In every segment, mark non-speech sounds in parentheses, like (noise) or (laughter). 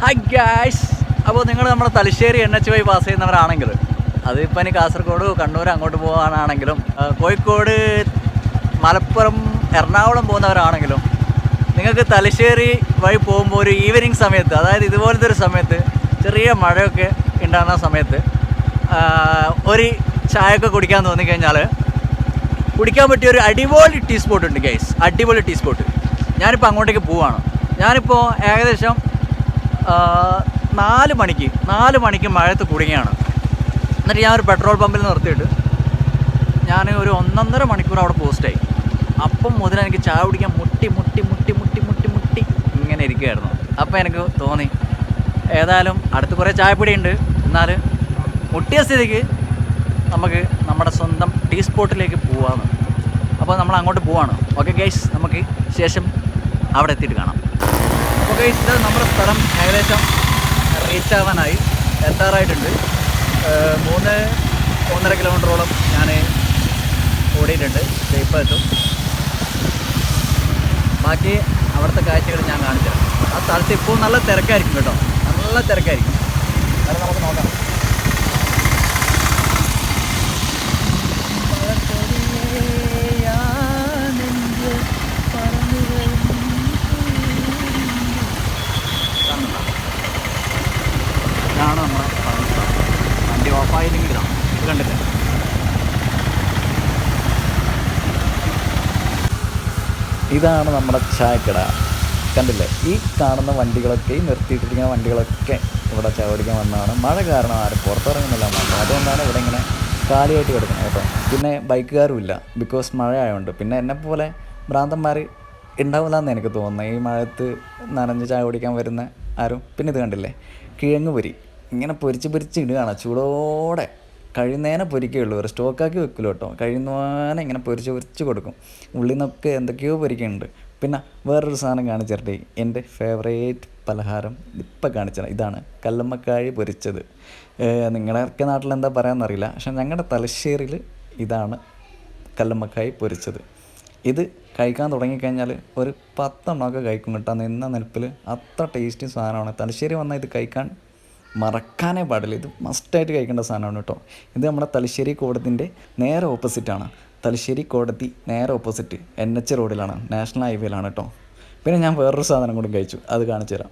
Hi guys അപ്പോൾ നിങ്ങൾ നമ്മുടെ Thalassery N H Y pass ചെയ്യുന്നവരാണെങ്കിൽ അതിപ്പോൾ ഇനി കാസർഗോഡ് കണ്ണൂർ അങ്ങോട്ട് പോകാനാണെങ്കിലും കോഴിക്കോട് മലപ്പുറം എറണാകുളം പോകുന്നവരാണെങ്കിലും നിങ്ങൾക്ക് തലശ്ശേരി വഴി പോകുമ്പോൾ ഒരു ഈവനിങ് സമയത്ത് അതായത് ഇതുപോലത്തെ ഒരു സമയത്ത് ചെറിയ മഴയൊക്കെ ഉണ്ടാകുന്ന സമയത്ത് ഒരു ചായയൊക്കെ കുടിക്കാൻ തോന്നിക്കഴിഞ്ഞാൽ കുടിക്കാൻ പറ്റിയ ഒരു അടിപൊളി ടീ സ്പോട്ട് ഉണ്ട് ഗൈസ് അടിപൊളി ടീ സ്പോട്ട്. ഞാനിപ്പോൾ അങ്ങോട്ടേക്ക് പോവാണ്. ഞാനിപ്പോൾ ഏകദേശം നാല് മണിക്ക് നാല് മണിക്ക് മഴയത്ത് കുടുങ്ങിയാണ് എന്നിട്ട് ഞാൻ ഒരു പെട്രോൾ പമ്പിൽ നിർത്തിയിട്ട് ഞാൻ ഒരു ഒന്നൊന്നര മണിക്കൂർ അവിടെ പോസ്റ്റായി അപ്പം മുതൽ എനിക്ക് ചായ കുടിക്കാൻ മുട്ടി മുട്ടി മുട്ടി മുട്ടി മുട്ടി മുട്ടി ഇങ്ങനെ ഇരിക്കുകയായിരുന്നു അപ്പം എനിക്ക് തോന്നി ഏതായാലും അടുത്ത് കുറേ ചായപ്പൊടി ഉണ്ട് എന്നാൽ മുട്ടിയ സ്ഥിതിക്ക് നമുക്ക് നമ്മുടെ സ്വന്തം ടീ സ്പോട്ടിലേക്ക് പോവാണ് അപ്പോൾ നമ്മൾ അങ്ങോട്ട് പോവാണ്. ഓക്കെ ഗൈസ് നമുക്ക് ശേഷം അവിടെ എത്തിയിട്ട് കാണാം. അപ്പോൾ ഇത് നമ്മുടെ സ്ഥലം ഏകദേശം റീച്ച് ആവാനായി. എത്താറായിട്ടുണ്ട്. മൂന്ന് മൂന്നര കിലോമീറ്ററോളം ഞാൻ ഓടിയിട്ടുണ്ട്. ഇപ്പോൾ എത്തും. ബാക്കി അവിടുത്തെ കാഴ്ചകൾ ഞാൻ കാണിച്ചു തരാം ആ സ്ഥലത്ത് ഇപ്പോൾ നല്ല തിരക്കായിരിക്കും കേട്ടോ. നല്ല തിരക്കായിരിക്കും. അത് നമുക്ക് നോക്കാം ഇതാണ് നമ്മുടെ പറഞ്ഞ സ്ഥലം. വണ്ടി ഓഫായില്ലെങ്കിൽ ഇത് ഇതാണ് നമ്മുടെ ചായക്കട. കണ്ടില്ലേ? ഈ കാണുന്ന വണ്ടികളൊക്കെ ഈ നിർത്തിയിട്ടിരിക്കുന്ന വണ്ടികളൊക്കെ ഇവിടെ ചായ കുടിക്കാൻ വന്നതാണ്. മഴ കാരണം ആരും പുറത്തിറങ്ങുന്നില്ല മഴ അതുകൊണ്ടാണ് ഇവിടെ ഇങ്ങനെ കാലിയായിട്ട് കിടക്കുന്നത് കേട്ടോ. പിന്നെ ബൈക്കുകാരും ഇല്ല. ബിക്കോസ് മഴ ആയതുകൊണ്ട് പിന്നെ എന്നെപ്പോലെ ഭ്രാന്തന്മാർ ഉണ്ടാവില്ല എന്ന് എനിക്ക് തോന്നുന്നത് ഈ മഴത്ത് നനഞ്ഞ് ചായ കുടിക്കാൻ വരുന്ന ആരും. പിന്നെ ഇത് കണ്ടില്ലേ? കിഴങ്ങ് പൊരി. ഇങ്ങനെ പൊരിച്ച് പൊരിച്ച് ഇടുകയാണ്. ചൂടോടെ. കഴിയുന്നേനെ പൊരിക്കുകയുള്ളൂ. ഒരു സ്റ്റോക്കാക്കി വെക്കില്ല കേട്ടോ. കഴിയുന്നവാനെ ഇങ്ങനെ പൊരിച്ച് പൊരിച്ച് കൊടുക്കും. ഉള്ളിൽ നിന്നൊക്കെ എന്തൊക്കെയോ പൊരിക്കുന്നുണ്ട്. പിന്നെ വേറൊരു സാധനം കാണിച്ചിട്ട് എന്റെ ഫേവറേറ്റ് പലഹാരം ഇപ്പം കാണിച്ചത് ഇതാണ് കല്ലമ്മക്കാഴി പൊരിച്ചത്. നിങ്ങളൊക്കെ നാട്ടിൽ എന്താ പറയാമെന്നറിയില്ല പക്ഷെ ഞങ്ങളുടെ തലശ്ശേരിയിൽ ഇതാണ് കല്ലമ്മക്കായി പൊരിച്ചത്. ഇത് കഴിക്കാൻ തുടങ്ങിക്കഴിഞ്ഞാൽ ഒരു പത്തെണ്ണമൊക്കെ കഴിക്കും കേട്ടോ. നിന്ന നിൽപ്പിൽ അത്ര ടേസ്റ്റി സാധനമാണ്. തലശ്ശേരി വന്നാൽ ഇത് കഴിക്കാൻ മറക്കാനേ പാടില്ല. ഇത് മസ്റ്റായിട്ട് കഴിക്കേണ്ട സാധനമാണ് കേട്ടോ. ഇത് നമ്മുടെ തലശ്ശേരി കോടതിന്റെ നേരെ ഓപ്പോസിറ്റാണ് തലശ്ശേരി കോടതി നേരെ ഓപ്പോസിറ്റ് എൻ എച്ച് റോഡിലാണ് നാഷണൽ ഹൈവേയിലാണ് കേട്ടോ. പിന്നെ ഞാൻ വേറൊരു സാധനം കൂടി കഴിച്ചു. അത് കാണിച്ചു തരാം.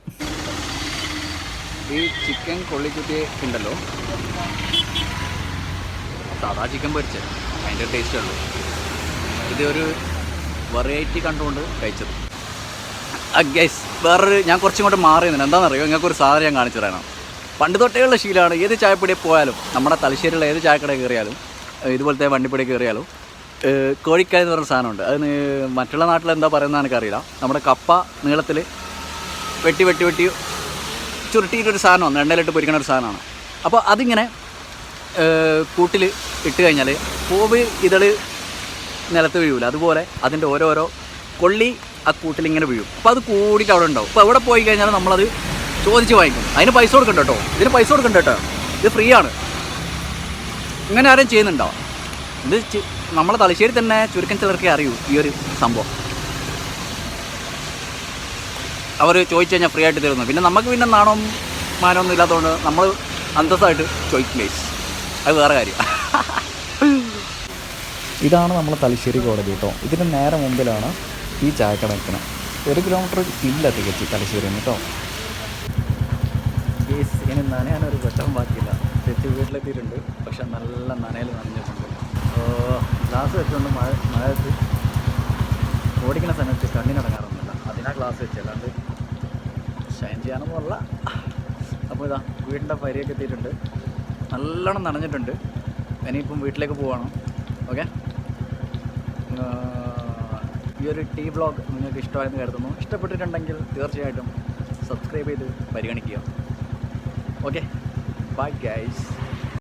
ഈ ചിക്കൻ കൊള്ളിക്കുത്തി ഉണ്ടല്ലോ. സാധാ ചിക്കൻ പൊരിച്ച് അതിന്റെ ടേസ്റ്റ് ഉള്ളൂ. ഇത് ഒരു വെറൈറ്റി കണ്ടുകൊണ്ട് കഴിച്ചത്. ഗൈസ് വേറൊരു ഞാൻ കുറച്ചും കൂടെ മാറിയിരുന്നു എന്താണെന്നറിയോ? നിങ്ങൾക്ക് ഒരു സാധനം ഞാൻ കാണിച്ചു തരാനാണ്. പണ്ട് തൊട്ടേയുള്ള ശീലമാണ് ഏത് ചായപ്പൊടിയിൽ പോയാലും നമ്മുടെ തലശ്ശേരിയുള്ള ഏത് ചായക്കട കയറിയാലും ഇതുപോലത്തെ വണ്ടിപ്പൊടി കയറിയാലും കോഴിക്കായ എന്ന് പറഞ്ഞ സാധനമുണ്ട്. അത് മറ്റുള്ള നാട്ടിൽ എന്താ പറയുന്നത് എനിക്കറിയില്ല. നമ്മുടെ കപ്പ നീളത്തിൽ വെട്ടി വെട്ടി വെട്ടി ചുരുട്ടിയിട്ടൊരു സാധനമാണ്. എണ്ണയിലിട്ട് പൊരിക്കണ ഒരു സാധനമാണ്. അപ്പോൾ അതിങ്ങനെ കൂട്ടിൽ ഇട്ട് കഴിഞ്ഞാൽ പൂവ് ഇതൾ നിലത്ത് വീഴൂല. അതുപോലെ അതിന്റെ ഓരോരോ കൊള്ളി ആ കൂട്ടിൽ ഇങ്ങനെ വീഴും. അപ്പോൾ അത് കൂടിയിട്ട് അവിടെ ഉണ്ടാവും. അപ്പോൾ അവിടെ പോയി കഴിഞ്ഞാൽ നമ്മളത് ചോദിച്ച് വാങ്ങിക്കും. അതിന് പൈസ കൊടുക്കണ്ട കേട്ടോ. ഇതിന് പൈസ കൊടുക്കണ്ട കേട്ടോ. ഇത് ഫ്രീ ആണ്. ഇങ്ങനെ ആരും ചെയ്യുന്നുണ്ടോ? ഇത് നമ്മളെ തലശ്ശേരി തന്നെ ചുരുക്കം ചിലർക്കേ അറിയൂ ഈ ഒരു സംഭവം. അവർ ചോദിച്ചു കഴിഞ്ഞാൽ ഫ്രീ ആയിട്ട് തരുന്നു. പിന്നെ നമുക്ക് പിന്നെ നാണവും മാനമൊന്നും ഇല്ലാത്തതുകൊണ്ട് നമ്മൾ അന്തസ്സായിട്ട് ചോദിക്കും ഗൈസ് അത് വേറെ കാര്യം. (laughs) ഇതാണ് നമ്മൾ തലശ്ശേരി കോടതി കേട്ടോ. ഇതിന് നേരെ മുമ്പിലാണ് ഈ ചായക്കട ഒരു കിലോമീറ്റർ ഇല്ല തികച്ച് തലശ്ശേരി കേട്ടോ. ഗേസ് ഇനി ഒരു വെട്ടം ബാക്കിയില്ല. തെറ്റി വീട്ടിലെത്തിയിട്ടുണ്ട്. പക്ഷെ നല്ല നനയിൽ നനഞ്ഞിട്ടുണ്ട്. ഗ്ലാസ് വെച്ചുകൊണ്ട് മഴ മഴയത്ത് ഓടിക്കുന്ന സമയത്ത് കണ്ണിനടങ്ങാറൊന്നുമില്ല അതിനാ ഗ്ലാസ് വെച്ച്. അല്ലാണ്ട് ഷൈൻ ചെയ്യാനൊന്നുമല്ല അപ്പോൾ ഇതാ വീടിന്റെ പരിയൊക്കെ എത്തിയിട്ടുണ്ട്. നല്ലോണം നനഞ്ഞിട്ടുണ്ട്. ഇനിയിപ്പം വീട്ടിലേക്ക് പോവാണ്. ഓക്കെ? ഈ ഒരു ടീ ബ്ലോഗ് നിങ്ങൾക്ക് ഇഷ്ടമായെന്ന് കരുതുന്നു. ഇഷ്ടപ്പെട്ടിട്ടുണ്ടെങ്കിൽ തീർച്ചയായിട്ടും സബ്സ്ക്രൈബ് ചെയ്ത് പരിഗണിക്കുക. Okay bye guys